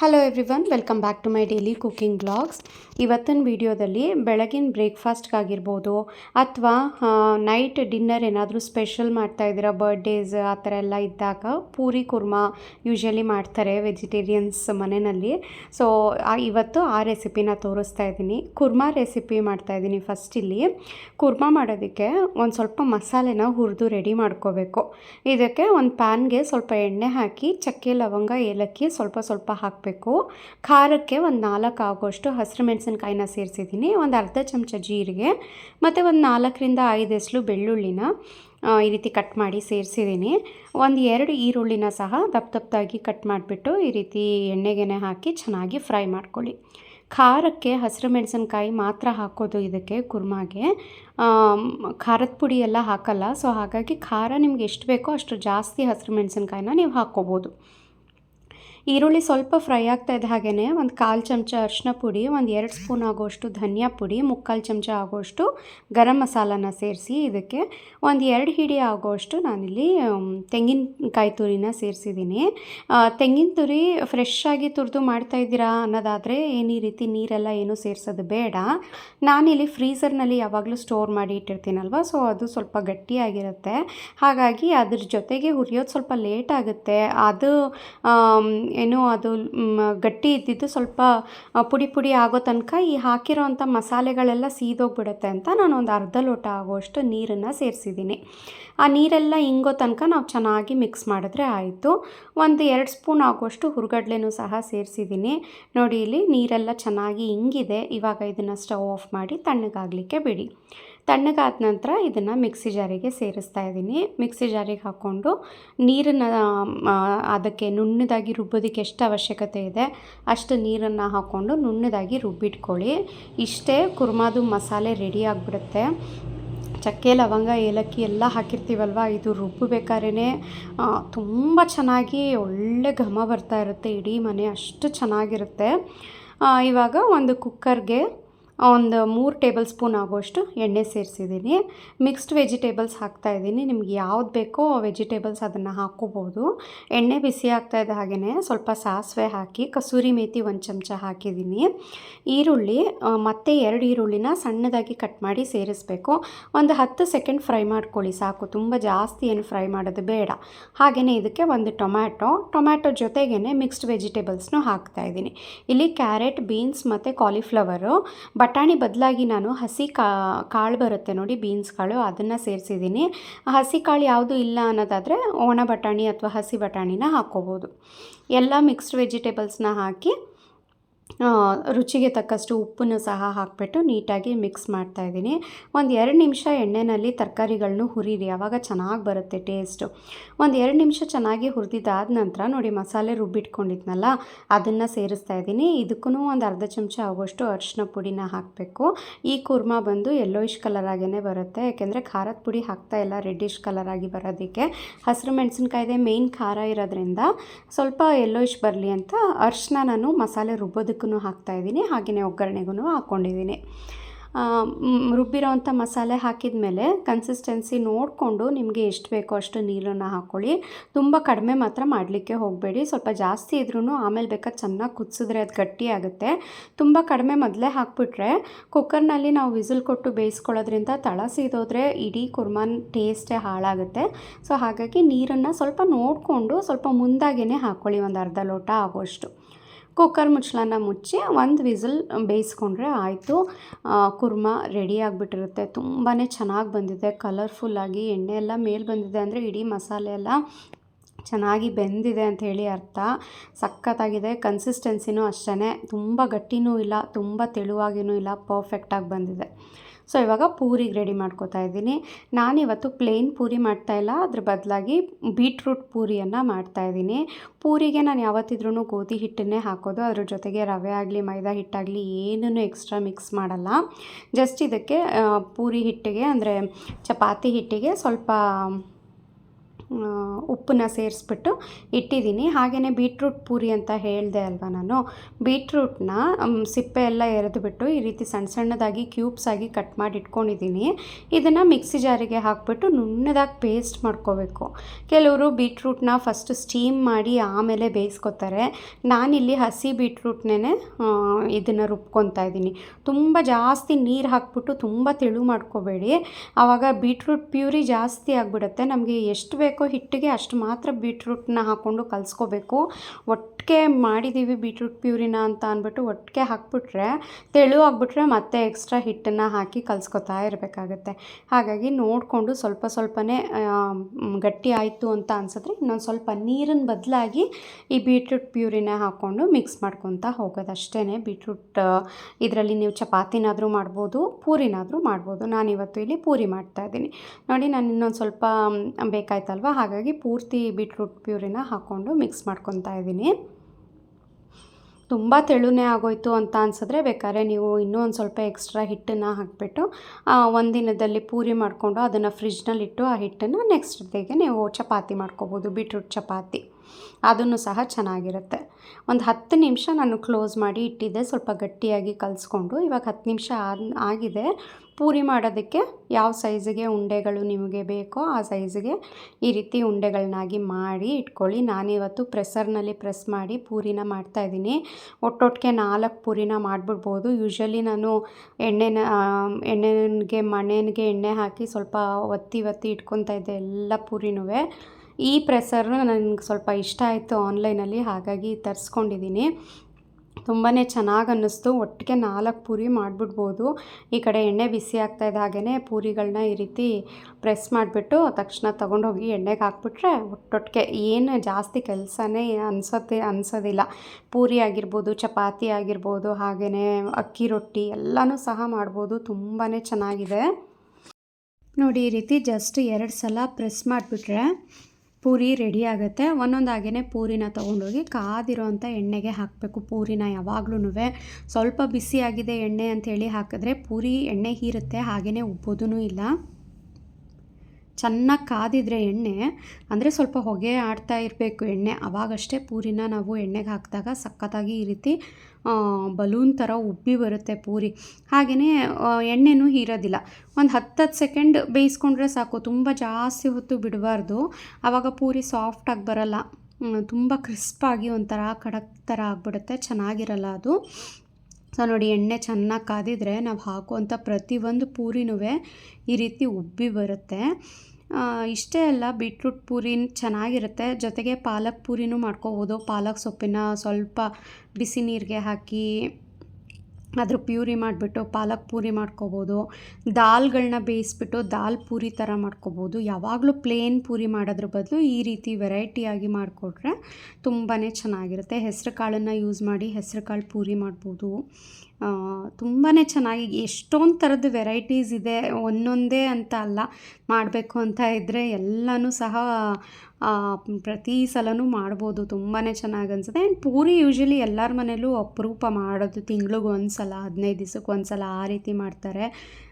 Hello everyone welcome back to my daily cooking blogs ಇವತ್ತಿನ ವಿಡಿಯೋದಲ್ಲಿ ಬೆಳಗಿನ ಬ್ರೇಕ್ಫಾಸ್ಟ್ಗಾಗಿರ್ಬೋದು ಅಥವಾ ನೈಟ್ ಡಿನ್ನರ್ ಏನಾದರೂ ಸ್ಪೆಷಲ್ ಮಾಡ್ತಾ ಇದ್ದೀರಾ ಬರ್ಡೇಸ್ ಆ ಥರ ಎಲ್ಲ ಇದ್ದಾಗ ಪೂರಿ, ಕುರ್ಮಾ ಯೂಶಲಿ ಮಾಡ್ತಾರೆ ವೆಜಿಟೇರಿಯನ್ಸ್ ಮನೆಯಲ್ಲಿ. ಸೊ ಇವತ್ತು ಆ ರೆಸಿಪಿನ ತೋರಿಸ್ತಾ ಇದ್ದೀನಿ. ಕುರ್ಮಾ ರೆಸಿಪಿ ಮಾಡ್ತಾ ಇದ್ದೀನಿ ಫಸ್ಟ್ ಇಲ್ಲಿ. ಕುರ್ಮಾ ಮಾಡೋದಕ್ಕೆ ಒಂದು ಸ್ವಲ್ಪ ಮಸಾಲೆನ ಹುರಿದು ರೆಡಿ ಮಾಡ್ಕೋಬೇಕು. ಇದಕ್ಕೆ ಒಂದು ಪ್ಯಾನ್ಗೆ ಸ್ವಲ್ಪ ಎಣ್ಣೆ ಹಾಕಿ, ಚಕ್ಕೆ, ಲವಂಗ, ಏಲಕ್ಕಿ ಸ್ವಲ್ಪ ಸ್ವಲ್ಪ ಹಾಕಬೇಕು. ಖಾರಕ್ಕೆ ಒಂದು ನಾಲ್ಕು ಆಗೋಷ್ಟು ಹಸಿರು ಮೆಣಸಿನ್ಕಾಯಿನ ಸೇರಿಸಿದ್ದೀನಿ. ಒಂದು ಅರ್ಧ ಚಮಚ ಜೀರಿಗೆ, ಮತ್ತು ಒಂದು ನಾಲ್ಕರಿಂದ ಐದು ಎಸ್ಲು ಬೆಳ್ಳುಳ್ಳಿನ ಈ ರೀತಿ ಕಟ್ ಮಾಡಿ ಸೇರಿಸಿದ್ದೀನಿ. ಒಂದು ಎರಡು ಈರುಳ್ಳಿನ ಸಹ ದಪ್ಪ ದಪ್ಪದಾಗಿ ಕಟ್ ಮಾಡಿಬಿಟ್ಟು ಈ ರೀತಿ ಎಣ್ಣೆಗೆನೆ ಹಾಕಿ ಚೆನ್ನಾಗಿ ಫ್ರೈ ಮಾಡ್ಕೊಳ್ಳಿ. ಖಾರಕ್ಕೆ ಹಸಿರು ಮೆಣಸಿನ್ಕಾಯಿ ಮಾತ್ರ ಹಾಕೋದು ಇದಕ್ಕೆ ಕುರ್ಮಾಗೆ. ಖಾರದ ಪುಡಿ ಎಲ್ಲ ಹಾಕಲ್ಲ, ಸೊ ಹಾಗಾಗಿ ಖಾರ ನಿಮ್ಗೆ ಎಷ್ಟು ಬೇಕೋ ಅಷ್ಟು ಜಾಸ್ತಿ ಹಸಿರು ಮೆಣಸಿನ್ಕಾಯಿನ ನೀವು ಹಾಕ್ಕೋಬೋದು. ಈರುಳ್ಳಿ ಸ್ವಲ್ಪ ಫ್ರೈ ಆಗ್ತಾ ಇದ್ದ ಹಾಗೆಯೇ ಒಂದು ಕಾಲು ಚಮಚ ಅರಿಶಿನ ಪುಡಿ, ಒಂದು ಎರಡು ಸ್ಪೂನ್ ಆಗೋಷ್ಟು ಧನಿಯಾ ಪುಡಿ, ಮುಕ್ಕಾಲು ಚಮಚ ಆಗೋಷ್ಟು ಗರಂ ಮಸಾಲಾನ ಸೇರಿಸಿ ಇದಕ್ಕೆ ಒಂದು ಎರಡು ಹಿಡಿ ಆಗೋಷ್ಟು ನಾನಿಲ್ಲಿ ತೆಂಗಿನಕಾಯಿ ತುರಿನ ಸೇರಿಸಿದ್ದೀನಿ ತೆಂಗಿನ ತುರಿ ಫ್ರೆಶ್ ಆಗಿ ತುರಿದು ಮಾಡ್ತಾ ಇದ್ದೀರಾ ಅನ್ನೋದಾದರೆ ಏನು ಈ ರೀತಿ ನೀರೆಲ್ಲ ಏನು ಸೇರಿಸೋದು ಬೇಡ. ನಾನಿಲ್ಲಿ ಫ್ರೀಸರ್ನಲ್ಲಿ ಯಾವಾಗಲೂ ಸ್ಟೋರ್ ಮಾಡಿ ಇಟ್ಟಿರ್ತೀನಲ್ವ, ಸೊ ಅದು ಸ್ವಲ್ಪ ಗಟ್ಟಿಯಾಗಿರುತ್ತೆ ಹಾಗಾಗಿ ಅದ್ರ ಜೊತೆಗೆ ಹುರಿಯೋದು ಸ್ವಲ್ಪ ಲೇಟ್ ಆಗುತ್ತೆ. ಅದು ಏನು ಅದು ಗಟ್ಟಿ ಇದ್ದಿದ್ದು ಸ್ವಲ್ಪ ಪುಡಿ ಪುಡಿ ಆಗೋ ತನಕ ಈ ಹಾಕಿರೋವಂಥ ಮಸಾಲೆಗಳೆಲ್ಲ ಸೀದೋಗ್ಬಿಡುತ್ತೆ ಅಂತ ನಾನು ಒಂದು ಅರ್ಧ ಲೋಟ ಆಗುವಷ್ಟು ನೀರನ್ನು ಸೇರಿಸಿದ್ದೀನಿ. ಆ ನೀರೆಲ್ಲ ಹಿಂಗೋ ತನಕ ನಾವು ಚೆನ್ನಾಗಿ ಮಿಕ್ಸ್ ಮಾಡಿದ್ರೆ ಆಯಿತು. ಒಂದು ಎರಡು ಸ್ಪೂನ್ ಆಗುವಷ್ಟು ಹುರುಗಡ್ಲೆನೂ ಸಹ ಸೇರಿಸಿದ್ದೀನಿ. ನೋಡಿ, ಇಲ್ಲಿ ನೀರೆಲ್ಲ ಚೆನ್ನಾಗಿ ಹಿಂಗಿದೆ ಇವಾಗ ಇದನ್ನು ಸ್ಟವ್ ಆಫ್ ಮಾಡಿ ತಣ್ಣಗಾಗಲಿಕ್ಕೆ ಬಿಡಿ. ತಣ್ಣಗಾದ ನಂತರ ಇದನ್ನು ಮಿಕ್ಸಿ ಜಾರಿಗೆ ಸೇರಿಸ್ತಾ ಇದ್ದೀನಿ. ಮಿಕ್ಸಿ ಜಾರಿಗೆ ಹಾಕ್ಕೊಂಡು ನೀರನ್ನು ಅದಕ್ಕೆ ನುಣ್ಣದಾಗಿ ರುಬ್ಬೋದಕ್ಕೆ ಎಷ್ಟು ಅವಶ್ಯಕತೆ ಇದೆ ಅಷ್ಟು ನೀರನ್ನು ಹಾಕ್ಕೊಂಡು ನುಣ್ಣದಾಗಿ ರುಬ್ಬಿಟ್ಕೊಳ್ಳಿ. ಇಷ್ಟೇ ಕುರ್ಮಾದು ಮಸಾಲೆ ರೆಡಿ ಆಗಿಬಿಡುತ್ತೆ. ಚಕ್ಕೆ, ಲವಂಗ, ಏಲಕ್ಕಿ ಎಲ್ಲ ಹಾಕಿರ್ತೀವಲ್ವ? ಇದು ರುಬ್ಬಬೇಕಾದ್ರೇ ತುಂಬ ಚೆನ್ನಾಗಿ ಒಳ್ಳೆ ಘಮ ಬರ್ತಾ ಇರುತ್ತೆ. ಇಡೀ ಮನೆ ಅಷ್ಟು ಚೆನ್ನಾಗಿರುತ್ತೆ. ಇವಾಗ ಒಂದು ಕುಕ್ಕರ್ಗೆ ಒಂದು ಮೂರು ಟೇಬಲ್ ಸ್ಪೂನ್ ಆಗೋಷ್ಟು ಎಣ್ಣೆ ಸೇರಿಸಿದ್ದೀನಿ. ಮಿಕ್ಸ್ಡ್ ವೆಜಿಟೇಬಲ್ಸ್ ಹಾಕ್ತಾ ಇದ್ದೀನಿ. ನಿಮ್ಗೆ ಯಾವ್ದು ಬೇಕೋ ವೆಜಿಟೇಬಲ್ಸ್ ಅದನ್ನು ಹಾಕ್ಕೋಬೋದು. ಎಣ್ಣೆ ಬಿಸಿ ಆಗ್ತಾ ಇದ್ದ ಹಾಗೆಯೇ ಸ್ವಲ್ಪ ಸಾಸಿವೆ ಹಾಕಿ, ಕಸೂರಿ ಮೇಥಿ ಒಂದು ಚಮಚ ಹಾಕಿದ್ದೀನಿ. ಈರುಳ್ಳಿ ಮತ್ತು ಎರಡು ಈರುಳ್ಳಿನ ಸಣ್ಣದಾಗಿ ಕಟ್ ಮಾಡಿ ಸೇರಿಸ್ಬೇಕು. ಒಂದು ಹತ್ತು ಸೆಕೆಂಡ್ ಫ್ರೈ ಮಾಡ್ಕೊಳ್ಳಿ ಸಾಕು. ತುಂಬ ಜಾಸ್ತಿ ಏನು ಫ್ರೈ ಮಾಡೋದು ಬೇಡ. ಹಾಗೆಯೇ ಇದಕ್ಕೆ ಒಂದು ಟೊಮ್ಯಾಟೊ ಟೊಮ್ಯಾಟೊ ಜೊತೆಗೇ ಮಿಕ್ಸ್ಡ್ ವೆಜಿಟೇಬಲ್ಸ್ನೂ ಹಾಕ್ತಾ ಇದ್ದೀನಿ. ಇಲ್ಲಿ ಕ್ಯಾರೆಟ್ ಬೀನ್ಸ್ ಮತ್ತು ಕಾಲಿಫ್ಲವರು ಬಟಾಣಿ ಬದಲಾಗಿ ನಾನು ಹಸಿ ಕಾಳು ಬರುತ್ತೆ ನೋಡಿ ಬೀನ್ಸ್ ಕಾಳು ಅದನ್ನು ಸೇರಿಸಿದ್ದೀನಿ. ಹಸಿ ಕಾಳು ಯಾವುದು ಇಲ್ಲ ಅನ್ನೋದಾದರೆ ಒಣ ಬಟಾಣಿ ಅಥವಾ ಹಸಿ ಬಟಾಣಿನ ಹಾಕ್ಕೋಬೋದು. ಎಲ್ಲ ಮಿಕ್ಸ್ಡ್ ವೆಜಿಟೇಬಲ್ಸ್ನ ಹಾಕಿ ರುಚಿಗೆ ತಕ್ಕಷ್ಟು ಉಪ್ಪನ್ನು ಸಹ ಹಾಕಿಬಿಟ್ಟು ನೀಟಾಗಿ ಮಿಕ್ಸ್ ಮಾಡ್ತಾ ಇದ್ದೀನಿ. ಒಂದು ಎರಡು ನಿಮಿಷ ಎಣ್ಣೆಯಲ್ಲಿ ತರಕಾರಿಗಳನ್ನು ಹುರಿರಿ ಆವಾಗ ಚೆನ್ನಾಗಿ ಬರುತ್ತೆ ಟೇಸ್ಟು. ಒಂದು ಎರಡು ನಿಮಿಷ ಚೆನ್ನಾಗಿ ಹುರಿದಿದ್ದಾದ ನಂತರ ನೋಡಿ ಮಸಾಲೆ ರುಬ್ಬಿಟ್ಕೊಂಡಿದ್ನಲ್ಲ, ಅದನ್ನು ಸೇರಿಸ್ತಾ ಇದ್ದೀನಿ. ಇದಕ್ಕೂ ಒಂದು ಅರ್ಧ ಚಮಚ ಆಗುವಷ್ಟು ಅರಿಶಿನ ಪುಡಿನ ಹಾಕಬೇಕು. ಈ ಕುರ್ಮಾ ಬಂದು ಯೆಲ್ಲೋಯಿಶ್ ಕಲರ್ ಆಗೇ ಬರುತ್ತೆ, ಯಾಕೆಂದರೆ ಖಾರದ ಪುಡಿ ಹಾಕ್ತಾ ಇಲ್ಲ ರೆಡ್ಡಿಶ್ ಕಲರಾಗಿ ಬರೋದಕ್ಕೆ. ಹಸಿರು ಮೆಣಸಿನ್ಕಾಯ್ದೆ ಮೇಯ್ನ್ ಖಾರ ಇರೋದ್ರಿಂದ ಸ್ವಲ್ಪ ಯೆಲ್ಲೋಯಿಶ್ ಬರಲಿ ಅಂತ ಅರಿಶಿನ ನಾನು ಮಸಾಲೆ ರುಬ್ಬೋದಕ್ಕೂ ಹಾಕ್ತಾ ಇದ್ದೀನಿ ಹಾಗೆಯೇ ಒಗ್ಗರಣೆಗೂ ಹಾಕ್ಕೊಂಡಿದ್ದೀನಿ. ರುಬ್ಬಿರೋವಂಥ ಮಸಾಲೆ ಹಾಕಿದ ಮೇಲೆ ಕನ್ಸಿಸ್ಟೆನ್ಸಿ ನೋಡಿಕೊಂಡು ನಿಮಗೆ ಎಷ್ಟು ಬೇಕೋ ಅಷ್ಟು ನೀರನ್ನು ಹಾಕ್ಕೊಳ್ಳಿ ತುಂಬ ಕಡಿಮೆ ಮಾತ್ರ ಮಾಡಲಿಕ್ಕೆ ಹೋಗಬೇಡಿ. ಸ್ವಲ್ಪ ಜಾಸ್ತಿ ಇದ್ರೂ ಆಮೇಲೆ ಬೇಕಾದ್ರೆ ಚೆನ್ನಾಗಿ ಕುದಿಸಿದ್ರೆ ಅದು ಗಟ್ಟಿ ಆಗುತ್ತೆ. ತುಂಬ ಕಡಿಮೆ ಮೊದಲೇ ಹಾಕ್ಬಿಟ್ರೆ ಕುಕ್ಕರ್ನಲ್ಲಿ ನಾವು ವಿಸಿಲ್ ಕೊಟ್ಟು ಬೇಯಿಸ್ಕೊಳ್ಳೋದ್ರಿಂದ ತಳ ಸೀದೋದ್ರೆ ಇಡೀ ಕುರ್ಮಾನ್ ಟೇಸ್ಟೇ ಹಾಳಾಗುತ್ತೆ. ಸೊ ಹಾಗಾಗಿ ನೀರನ್ನು ಸ್ವಲ್ಪ ನೋಡಿಕೊಂಡು ಸ್ವಲ್ಪ ಮುಂದಾಗೇ ಹಾಕ್ಕೊಳ್ಳಿ ಒಂದು ಅರ್ಧ ಲೋಟ ಆಗೋಷ್ಟು. ಕುಕ್ಕರ್ ಮುಚ್ಚಳನ ಮುಚ್ಚಿ ಒಂದು ವಿಸಿಲ್ ಬೇಯಿಸ್ಕೊಂಡ್ರೆ ಆಯಿತು. ಕುರ್ಮ ರೆಡಿ ಆಗಿಬಿಟ್ಟಿರುತ್ತೆ. ತುಂಬಾ ಚೆನ್ನಾಗಿ ಬಂದಿದೆ. ಕಲರ್ಫುಲ್ಲಾಗಿ ಎಣ್ಣೆ ಎಲ್ಲ ಮೇಲೆ ಬಂದಿದೆ ಅಂದರೆ ಇಡೀ ಮಸಾಲೆ ಎಲ್ಲ ಚೆನ್ನಾಗಿ ಬೆಂದಿದೆ ಅಂತ ಹೇಳಿ ಅರ್ಥ. ಸಖತ್ತಾಗಿದೆ. ಕನ್ಸಿಸ್ಟೆನ್ಸಿನೂ ಅಷ್ಟೇ ತುಂಬ ಗಟ್ಟಿನೂ ಇಲ್ಲ, ತುಂಬ ತೆಳುವಾಗಿಯೂ ಇಲ್ಲ ಪರ್ಫೆಕ್ಟಾಗಿ ಬಂದಿದೆ. ಸೊ, ಇವಾಗ ಪೂರಿಗೆ ರೆಡಿ ಮಾಡ್ಕೋತಾ ಇದ್ದೀನಿ. ನಾನಿವತ್ತು ಪ್ಲೇನ್ ಪೂರಿ ಮಾಡ್ತಾ ಇಲ್ಲ. ಅದ್ರ ಬದಲಾಗಿ ಬೀಟ್ರೂಟ್ ಪೂರಿಯನ್ನು ಮಾಡ್ತಾ ಇದ್ದೀನಿ. ಪೂರಿಗೆ ನಾನು ಯಾವತ್ತಿದ್ರೂ ಗೋಧಿ ಹಿಟ್ಟನ್ನೇ ಹಾಕೋದು. ಅದ್ರ ಜೊತೆಗೆ ರವೆ ಆಗಲಿ, ಮೈದಾ ಹಿಟ್ಟಾಗಲಿ ಏನೂ ಎಕ್ಸ್ಟ್ರಾ ಮಿಕ್ಸ್ ಮಾಡಲ್ಲ. ಜಸ್ಟ್ ಇದಕ್ಕೆ ಪೂರಿ ಹಿಟ್ಟಿಗೆ, ಅಂದರೆ ಚಪಾತಿ ಹಿಟ್ಟಿಗೆ ಸ್ವಲ್ಪ ಉಪ್ಪನ್ನ ಸೇರಿಸ್ಬಿಟ್ಟು ಇಟ್ಟಿದ್ದೀನಿ. ಹಾಗೆಯೇ ಬೀಟ್ರೂಟ್ ಪೂರಿ ಅಂತ ಹೇಳಿದೆ ಅಲ್ವಾ ನಾನು? ಬೀಟ್ರೂಟ್ನ ಸಿಪ್ಪೆ ಎಲ್ಲ ಎರೆದುಬಿಟ್ಟು ಈ ರೀತಿ ಸಣ್ಣ ಸಣ್ಣದಾಗಿ, ಕ್ಯೂಬ್ಸ್ ಆಗಿ ಕಟ್ ಮಾಡಿ ಇಟ್ಕೊಂಡಿದ್ದೀನಿ. ಇದನ್ನು ಮಿಕ್ಸಿ ಜಾರಿಗೆ ಹಾಕ್ಬಿಟ್ಟು ನುಣ್ಣದಾಗಿ ಪೇಸ್ಟ್ ಮಾಡ್ಕೋಬೇಕು. ಕೆಲವರು ಬೀಟ್ರೂಟ್ನ ಫಸ್ಟ್ ಸ್ಟೀಮ್ ಮಾಡಿ ಆಮೇಲೆ ಬೇಯಿಸ್ಕೊತಾರೆ. ನಾನಿಲ್ಲಿ ಹಸಿ ಬೀಟ್ರೂಟ್ನೇ ಇದನ್ನು ರುಬ್ಕೊತಾ ಇದ್ದೀನಿ. ತುಂಬ ಜಾಸ್ತಿ ನೀರು ಹಾಕ್ಬಿಟ್ಟು ತುಂಬ ತೆಳು ಮಾಡ್ಕೋಬೇಡಿ. ಆವಾಗ ಬೀಟ್ರೂಟ್ ಪ್ಯೂರಿ ಜಾಸ್ತಿ ಆಗಿಬಿಡುತ್ತೆ. ನಮಗೆ ಎಷ್ಟು ಬೇಕೋ ಹಿಟ್ಟಿಗೆ ಅಷ್ಟು ಮಾತ್ರ ಬೀಟ್ರೂಟ್ನ ಹಾಕ್ಕೊಂಡು ಕಲಿಸ್ಕೋಬೇಕು. ಒಟ್ಟಿಗೆ ಮಾಡಿದ್ದೀವಿ ಬೀಟ್ರೂಟ್ ಪ್ಯೂರಿನ ಅಂತ ಅಂದ್ಬಿಟ್ಟು ಒಟ್ಟಿಗೆ ಹಾಕ್ಬಿಟ್ರೆ ತೆಳು ಆಗಿಬಿಟ್ರೆ ಮತ್ತೆ ಎಕ್ಸ್ಟ್ರಾ ಹಿಟ್ಟನ್ನು ಹಾಕಿ ಕಲಿಸ್ಕೊತಾ ಇರಬೇಕಾಗತ್ತೆ. ಹಾಗಾಗಿ ನೋಡಿಕೊಂಡು ಸ್ವಲ್ಪ ಸ್ವಲ್ಪನೇ ಗಟ್ಟಿ ಆಯಿತು ಅಂತ ಅನ್ಸಿದ್ರೆ ಇನ್ನೊಂದು ಸ್ವಲ್ಪ ನೀರಿನ ಬದಲಾಗಿ ಈ ಬೀಟ್ರೂಟ್ ಪ್ಯೂರಿನ ಹಾಕ್ಕೊಂಡು ಮಿಕ್ಸ್ ಮಾಡ್ಕೊತಾ ಹೋಗೋದು ಅಷ್ಟೇ ಬೀಟ್ರೂಟ್ ಇದರಲ್ಲಿ ನೀವು ಚಪಾತಿನಾದರೂ ಮಾಡ್ಬೋದು, ಪೂರಿನಾದರೂ ಮಾಡ್ಬೋದು. ನಾನಿವತ್ತು ಇಲ್ಲಿ ಪೂರಿ ಮಾಡ್ತಾ ಇದ್ದೀನಿ. ನೋಡಿ ನಾನು ಇನ್ನೊಂದು ಸ್ವಲ್ಪ ಬೇಕಾಯ್ತಲ್ವ? ಹಾಗಾಗಿ ಪೂರ್ತಿ ಬೀಟ್ರೂಟ್ ಪ್ಯೂರಿನ ಹಾಕ್ಕೊಂಡು ಮಿಕ್ಸ್ ಮಾಡ್ಕೊತಾ ಇದ್ದೀನಿ. ತುಂಬ ತೆಳುನೇ ಆಗೋಯ್ತು ಅಂತ ಅನ್ಸಿದ್ರೆ ಬೇಕಾದ್ರೆ ನೀವು ಇನ್ನೂ ಒಂದು ಸ್ವಲ್ಪ ಎಕ್ಸ್ಟ್ರಾ ಹಿಟ್ಟನ್ನು ಹಾಕಿಬಿಟ್ಟು ಒಂದಿನದಲ್ಲಿ ಪೂರಿ ಮಾಡಿಕೊಂಡು ಅದನ್ನು ಫ್ರಿಜ್ನಲ್ಲಿಟ್ಟು ಆ ಹಿಟ್ಟನ್ನು ನೆಕ್ಸ್ಟ್ ಡೇಗೆ ನೀವು ಚಪಾತಿ ಮಾಡ್ಕೋಬೋದು ಬೀಟ್ರೂಟ್ ಚಪಾತಿ. ಅದನ್ನು ಸಹ ಚೆನ್ನಾಗಿರುತ್ತೆ. ಒಂದು ಹತ್ತು ನಿಮಿಷ ನಾನು ಕ್ಲೋಸ್ ಮಾಡಿ ಇಟ್ಟಿದ್ದೆ. ಸ್ವಲ್ಪ ಗಟ್ಟಿಯಾಗಿ ಕಲಿಸ್ಕೊಂಡು ಇವಾಗ ಹತ್ತು ನಿಮಿಷ ಆಗಿದೆ. ಪೂರಿ ಮಾಡೋದಕ್ಕೆ ಯಾವ ಸೈಜಿಗೆ ಉಂಡೆಗಳು ನಿಮಗೆ ಬೇಕೋ ಆ ಸೈಜಿಗೆ ಈ ರೀತಿ ಉಂಡೆಗಳನ್ನಾಗಿ ಮಾಡಿ ಇಟ್ಕೊಳ್ಳಿ. ನಾನಿವತ್ತು ಪ್ರೆಸರ್ನಲ್ಲಿ ಪ್ರೆಸ್ ಮಾಡಿ ಪೂರಿನ ಮಾಡ್ತಾಯಿದ್ದೀನಿ ಒಟ್ಟೊಟ್ಟಿಗೆ ನಾಲ್ಕು ಪೂರಿನ ಮಾಡಿಬಿಡ್ಬೋದು. ಯೂಶ್ವಲಿ ನಾನು ಎಣ್ಣೆನ ಎಣ್ಣೆಗೆ ಮಣೆನಿಗೆ ಎಣ್ಣೆ ಹಾಕಿ ಸ್ವಲ್ಪ ಒತ್ತಿ ಒತ್ತಿ ಇಟ್ಕೊತಾ ಇದ್ದೆ ಎಲ್ಲ ಪೂರಿನೂ. ಈ ಪ್ರೆಸರ್ನ ನನಗೆ ಸ್ವಲ್ಪ ಇಷ್ಟ ಆಯಿತು ಆನ್ಲೈನಲ್ಲಿ, ಹಾಗಾಗಿ ತರಿಸ್ಕೊಂಡಿದ್ದೀನಿ. ತುಂಬಾ ಚೆನ್ನಾಗಿ ಅನ್ನಿಸ್ತು. ಒಟ್ಟಿಗೆ ನಾಲ್ಕು ಪೂರಿ ಮಾಡಿಬಿಡ್ಬೋದು. ಈ ಕಡೆ ಎಣ್ಣೆ ಬಿಸಿ ಆಗ್ತಾಯಿದ್ದ ಹಾಗೆಯೇ ಪೂರಿಗಳನ್ನ ಈ ರೀತಿ ಪ್ರೆಸ್ ಮಾಡಿಬಿಟ್ಟು ತಕ್ಷಣ ತೊಗೊಂಡೋಗಿ ಎಣ್ಣೆಗೆ ಹಾಕ್ಬಿಟ್ರೆ ಒಟ್ಟೊಟ್ಟಿಗೆ ಏನು ಜಾಸ್ತಿ ಕೆಲಸನೇ ಅನ್ಸತ್ತೆ, ಅನ್ಸೋದಿಲ್ಲ. ಪೂರಿ ಆಗಿರ್ಬೋದು, ಚಪಾತಿ ಆಗಿರ್ಬೋದು ಹಾಗೆಯೇ ಅಕ್ಕಿ ರೊಟ್ಟಿ ಎಲ್ಲನೂ ಸಹ ಮಾಡ್ಬೋದು. ತುಂಬಾ ಚೆನ್ನಾಗಿದೆ. ನೋಡಿ ಈ ರೀತಿ ಜಸ್ಟ್ ಎರಡು ಸಲ ಪ್ರೆಸ್ ಮಾಡಿಬಿಟ್ರೆ ಪೂರಿ ರೆಡಿ ಆಗುತ್ತೆ. ಒಂದೊಂದಾಗೇ ಪೂರಿನ ತೊಗೊಂಡೋಗಿ ಕಾದಿರೋಂಥ ಎಣ್ಣೆಗೆ ಹಾಕಬೇಕು. ಪೂರಿನ ಯಾವಾಗ್ಲೂ ಸ್ವಲ್ಪ ಬಿಸಿಯಾಗಿದೆ ಎಣ್ಣೆ ಅಂಥೇಳಿ ಹಾಕಿದ್ರೆ ಪೂರಿ ಎಣ್ಣೆ ಹೀರುತ್ತೆ. ಹಾಗೆಯೇ ಉಬ್ಬೋದೂ ಇಲ್ಲ. ಚೆನ್ನಾಗಿ ಕಾದಿದ್ರೆ ಎಣ್ಣೆ, ಅಂದರೆ ಸ್ವಲ್ಪ ಹೊಗೆ ಆಡ್ತಾ ಇರಬೇಕು ಎಣ್ಣೆ. ಅವಾಗಷ್ಟೇ ಪೂರಿನ ನಾವು ಎಣ್ಣೆಗೆ ಹಾಕಿದಾಗ ಸಖತ್ತಾಗಿ ಈ ರೀತಿ ಬಲೂನ್ ಥರ ಉಬ್ಬಿ ಬರುತ್ತೆ ಪೂರಿ. ಹಾಗೆಯೇ ಎಣ್ಣೆನೂ ಹೀರೋದಿಲ್ಲ. ಒಂದು ಹತ್ತು ಹತ್ತು ಸೆಕೆಂಡ್ ಬೇಯಿಸ್ಕೊಂಡ್ರೆ ಸಾಕು. ತುಂಬ ಜಾಸ್ತಿ ಹೊತ್ತು ಬಿಡಬಾರ್ದು. ಆವಾಗ ಪೂರಿ ಸಾಫ್ಟಾಗಿ ಬರಲ್ಲ. ತುಂಬ ಕ್ರಿಸ್ಪಾಗಿ ಒಂಥರ ಖಡಕ್ ಥರ ಆಗಿಬಿಡುತ್ತೆ. ಚೆನ್ನಾಗಿರಲ್ಲ ಅದು. ಸೊ ನೋಡಿ, ಎಣ್ಣೆ ಚೆನ್ನಾಗಿ ಕಾದಿದ್ರೆ ನಾವು ಹಾಕುವಂಥ ಪ್ರತಿಯೊಂದು ಪೂರಿನೂ ಈ ರೀತಿ ಉಬ್ಬಿ ಬರುತ್ತೆ. ಇಷ್ಟೇ ಅಲ್ಲ, ಬೀಟ್ರೂಟ್ ಪೂರಿ ಚೆನ್ನಾಗಿರುತ್ತೆ. ಜೊತೆಗೆ ಪಾಲಕ್ ಪೂರಿನೂ ಮಾಡ್ಕೋಬೋದು. ಪಾಲಕ್ ಸೊಪ್ಪಿನ ಸ್ವಲ್ಪ ಬಿಸಿ ನೀರಿಗೆ ಹಾಕಿ ಅದ್ರ ಪ್ಯೂರಿ ಮಾಡಿಬಿಟ್ಟು ಪಾಲಕ್ ಪೂರಿ ಮಾಡ್ಕೋಬೋದು. ದಾಲ್ಗಳನ್ನ ಬೇಯಿಸ್ಬಿಟ್ಟು ದಾಲ್ ಪೂರಿ ಥರ ಮಾಡ್ಕೋಬೋದು. ಯಾವಾಗಲೂ ಪ್ಲೇನ್ ಪೂರಿ ಮಾಡೋದ್ರ ಬದಲು ಈ ರೀತಿ ವೆರೈಟಿಯಾಗಿ ಮಾಡಿಕೊಟ್ರೆ ತುಂಬಾ ಚೆನ್ನಾಗಿರುತ್ತೆ. ಹೆಸ್ರು ಕಾಳನ್ನು ಯೂಸ್ ಮಾಡಿ ಹೆಸ್ರು ಕಾಳು ಪೂರಿ ಮಾಡ್ಬೋದು. ತುಂಬಾ ಚೆನ್ನಾಗಿ ಎಷ್ಟೊಂದು ಥರದ್ದು ವೆರೈಟೀಸ್ ಇದೆ. ಒಂದೊಂದೇ ಅಂತ ಅಲ್ಲ. ಮಾಡಬೇಕು ಅಂತ ಇದ್ದರೆ ಎಲ್ಲನೂ ಸಹ ಪ್ರತಿ ಸಲವೂ ಮಾಡ್ಬೋದು ತುಂಬಾ ಚೆನ್ನಾಗಿ ಅನ್ಸುತ್ತೆ. ಆ್ಯಂಡ್ ಪೂರಿ ಯೂಶ್ವಲಿ ಎಲ್ಲರ ಮನೇಲೂ ಅಪರೂಪ ಮಾಡೋದು ತಿಂಗ್ಳಿಗೆ ಒಂದು ಸಲ ಹದಿನೈದು ದಿವ್ಸಕ್ಕೆ ಒಂದು ಸಲ ಆ ರೀತಿ ಮಾಡ್ತಾರೆ.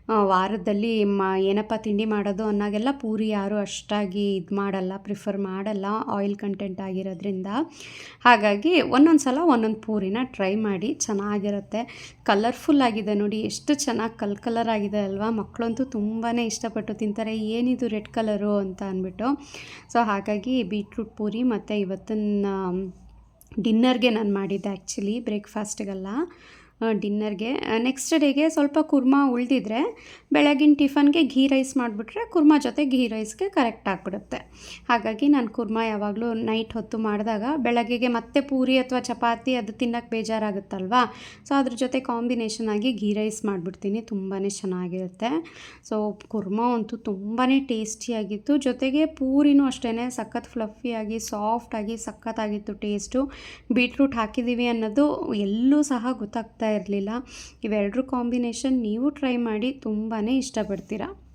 ವಾರದಲ್ಲಿ ಮ, ಏನಪ್ಪ ತಿಂಡಿ ಮಾಡೋದು ಅನ್ನಾಗೆಲ್ಲ ಪೂರಿ ಯಾರು ಅಷ್ಟಾಗಿ ಇದು ಮಾಡಲ್ಲ, ಪ್ರಿಫರ್ ಮಾಡಲ್ಲ, ಆಯಿಲ್ ಕಂಟೆಂಟ್ ಆಗಿರೋದ್ರಿಂದ. ಹಾಗಾಗಿ ಒಂದೊಂದು ಸಲ ಒಂದೊಂದು ಪೂರಿನ ಟ್ರೈ ಮಾಡಿ, ಚೆನ್ನಾಗಿರುತ್ತೆ. ಕಲರ್ಫುಲ್ ಆಗಿದೆ ನೋಡಿ, ಎಷ್ಟು ಚೆನ್ನಾಗಿ ಕಲ್ ಕಲರ್ ಆಗಿದೆ ಅಲ್ವಾ? ಮಕ್ಕಳಂತೂ ತುಂಬಾ ಇಷ್ಟಪಟ್ಟು ತಿಂತಾರೆ, ಏನಿದು ರೆಡ್ ಕಲರು ಅಂತ ಅಂದ್ಬಿಟ್ಟು. ಸೊ, ಹಾಗಾಗಿ ಬೀಟ್ರೂಟ್ ಪೂರಿ ಮತ್ತು ಇವತ್ತಿನ ಡಿನ್ನರ್ಗೆ ನಾನು ಮಾಡಿದ್ದೆ ಆ್ಯಕ್ಚುಲಿ ಬ್ರೇಕ್ಫಾಸ್ಟಿಗೆಲ್ಲ ಡಿನ್ನರ್ಗೆ ನೆಕ್ಸ್ಟ್ ಡೇಗೆ ಸ್ವಲ್ಪ ಕುರ್ಮಾ ಉಳಿದಿದ್ರೆ ಬೆಳಗಿನ ಟಿಫನ್ಗೆ ಘೀ ರೈಸ್ ಮಾಡಿಬಿಟ್ರೆ ಕುರ್ಮಾ ಜೊತೆ ಘೀ ರೈಸ್ಗೆ ಕರೆಕ್ಟ್ ಆಗಿಬಿಡುತ್ತೆ. ಹಾಗಾಗಿ ನಾನು ಕುರ್ಮಾ ಯಾವಾಗಲೂ ನೈಟ್ ಹೊತ್ತು ಮಾಡಿದಾಗ ಬೆಳಗ್ಗೆಗೆ ಮತ್ತೆ ಪೂರಿ ಅಥವಾ ಚಪಾತಿ ಅದು ತಿನ್ನೋಕ್ಕೆ ಬೇಜಾರಾಗುತ್ತಲ್ವಾ? ಸೊ ಅದ್ರ ಜೊತೆ ಕಾಂಬಿನೇಷನ್ ಆಗಿ ಘೀ ರೈಸ್ ಮಾಡಿಬಿಡ್ತೀನಿ. ತುಂಬಾ ಚೆನ್ನಾಗಿರುತ್ತೆ. ಸೊ ಕುರ್ಮಾ ಅಂತೂ ತುಂಬಾ ಟೇಸ್ಟಿಯಾಗಿತ್ತು. ಜೊತೆಗೆ ಪೂರಿನೂ ಅಷ್ಟೇ ಸಖತ್ ಫ್ಲಫಿಯಾಗಿ ಸಾಫ್ಟಾಗಿ ಸಖತ್ತಾಗಿತ್ತು ಟೇಸ್ಟು ಬೀಟ್ರೂಟ್ ಹಾಕಿದ್ದೀವಿ ಅನ್ನೋದು ಎಲ್ಲೂ ಸಹ ಗೊತ್ತಾಗ್ತಾ ಇರಲಿಲ್ಲ. ಇವೆರಡರ ಕಾಂಬಿನೇಷನ್ ನೀವು ಟ್ರೈ ಮಾಡಿ ತುಂಬಾ ಇಷ್ಟಪಡ್ತೀರಾ?